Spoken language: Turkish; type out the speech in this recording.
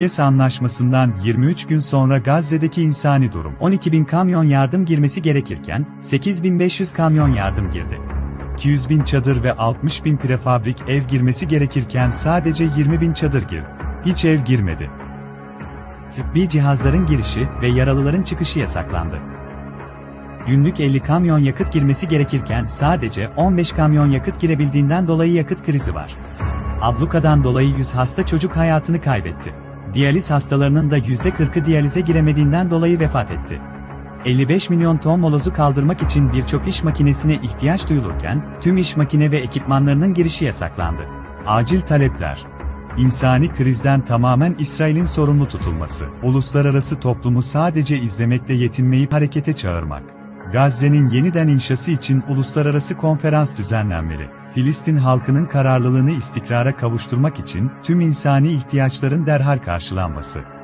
ES anlaşmasından 23 gün sonra Gazze'deki insani durum 12 bin kamyon yardım girmesi gerekirken 8500 kamyon yardım girdi. 200 bin çadır ve 60 bin prefabrik ev girmesi gerekirken sadece 20 bin çadır girdi. Hiç ev girmedi. Tıbbi cihazların girişi ve yaralıların çıkışı yasaklandı. Günlük 50 kamyon yakıt girmesi gerekirken sadece 15 kamyon yakıt girebildiğinden dolayı yakıt krizi var. Ablukadan dolayı 100 hasta çocuk hayatını kaybetti. Diyaliz hastalarının da %40'ı diyalize giremediğinden dolayı vefat etti. 55 milyon ton molozu kaldırmak için birçok iş makinesine ihtiyaç duyulurken, tüm iş makine ve ekipmanlarının girişi yasaklandı. Acil talepler. İnsani krizden tamamen İsrail'in sorumlu tutulması. Uluslararası toplumu sadece izlemekle yetinmeyip harekete çağırmak. Gazze'nin yeniden inşası için uluslararası konferans düzenlenmeli. Filistin halkının kararlılığını istikrara kavuşturmak için tüm insani ihtiyaçların derhal karşılanması.